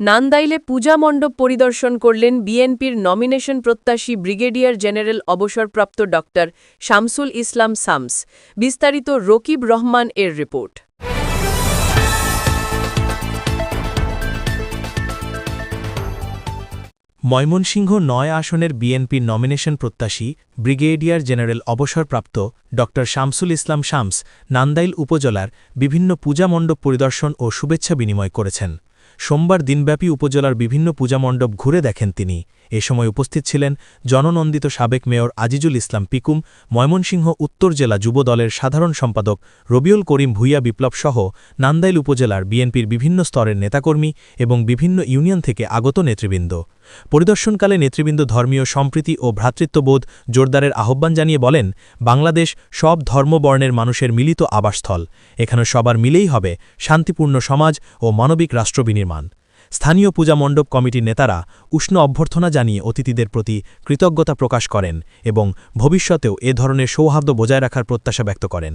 নান্দাইলে পূজা মণ্ডপ পরিদর্শন করলেন বিএনপির নমিনেশন প্রত্যাশী ব্রিগেডিয়ার জেনারেল অবসরপ্রাপ্ত ড শামসুল ইসলাম সামস। বিস্তারিত রকিব রহমান এর রিপোর্ট। ময়মনসিংহ নয় আসনের বিএনপির নমিনেশন প্রত্যাশী ব্রিগেডিয়ার জেনারেল অবসরপ্রাপ্ত ড শামসুল ইসলাম শামস নান্দাইল উপজেলার বিভিন্ন পূজা মণ্ডপ পরিদর্শন ও শুভেচ্ছা বিনিময় করেছেন। সোমবার দিনব্যাপী উপজেলার বিভিন্ন পূজামণ্ডপ ঘুরে দেখেন তিনি। এ সময় উপস্থিত ছিলেন জননন্দিত সাবেক মেয়র আজিজুল ইসলাম পিকুম, ময়মনসিংহ উত্তর জেলা যুব দলের সাধারণ সম্পাদক রবিউল করিম ভুইয়া বিপ্লব সহ নান্দাইল উপজেলার বিএনপির বিভিন্ন স্তরের নেতাকর্মী এবং বিভিন্ন ইউনিয়ন থেকে আগত নেতৃবৃন্দ। পরিদর্শনকালে নেতৃবৃন্দ ধর্মীয় সম্প্রীতি ও ভ্রাতৃত্ববোধ জোরদারের আহ্বান জানিয়ে বলেন, বাংলাদেশ সব ধর্মবর্ণের মানুষের মিলিত আবাসস্থল। এখানে সবার মিলেই হবে শান্তিপূর্ণ সমাজ ও মানবিক রাষ্ট্র বিনির্মাণ। স্থানীয় পূজা মণ্ডপ কমিটির নেতারা উষ্ণ অভ্যর্থনা জানিয়ে অতিথিদের প্রতি কৃতজ্ঞতা প্রকাশ করেন এবং ভবিষ্যতেও এ ধরনের সৌহার্দ্য বজায় রাখার প্রত্যাশা ব্যক্ত করেন।